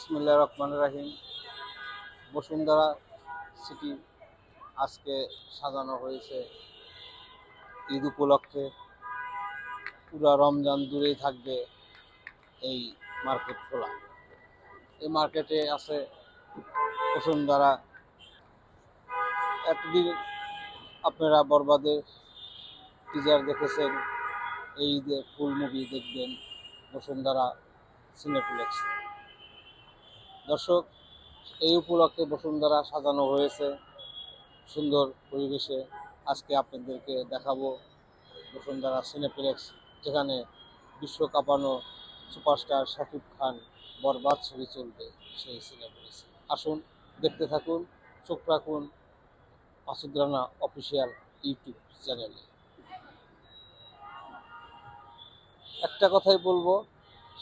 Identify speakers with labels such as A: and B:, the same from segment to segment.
A: বিসমুল্লাহ রহমান রাহিম। বসুন্ধরা সিটি আজকে সাজানো হয়েছে। ঈদ উপলক্ষে পুরা রমজান দূরেই থাকবে এই মার্কেট খোলা। এই মার্কেটে আছে বসুন্ধরা। এতদিন আপনারা বরবাদের টিজার দেখেছেন, এই ঈদে ফুল মুভি দেখবেন বসুন্ধরা সিনেপ্লেক্স। দর্শক, এই উপলক্ষে বসুন্ধরা সাজানো হয়েছে। সুন্দর পরিবেশে আজকে আপনাদেরকে দেখাবো বসুন্ধরা সিনেপ্লেক্স, যেখানে বিশ্ব কাঁপানো সুপারস্টার শাকিব খান বরবাদ ছবি চলবে সেই সিনেপ্লেক্স। আসুন, দেখতে থাকুন, চোখ রাখুন মাসুদ রানা অফিসিয়াল ইউটিউব চ্যানেলে। একটা কথাই বলব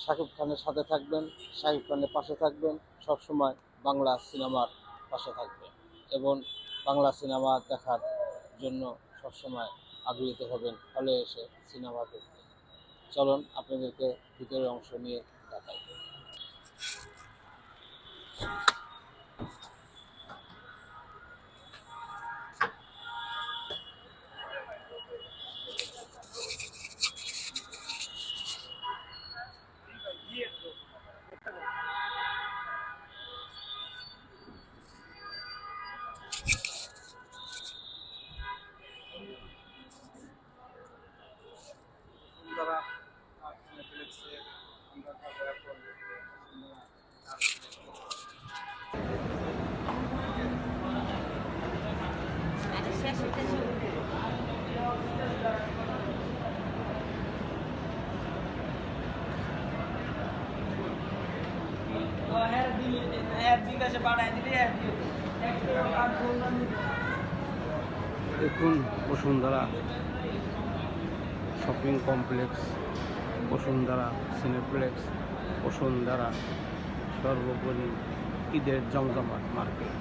A: শাকিব খানের সাথে থাকবেন, শাকিব খানের পাশে থাকবেন, সবসময় বাংলা সিনেমার পাশে থাকবেন এবং বাংলা সিনেমা দেখার জন্য সবসময় আগ্রহীত হবেন, হলে এসে সিনেমা দেখবেন। চলুন আপনাদেরকে ভিতরে অংশ নিয়ে দেখাই। দেখুন Bashundhara shopping complex Bashundhara Cineplex Bashundhara সর্বোপরি ঈদের জমজমাট মার্কেট।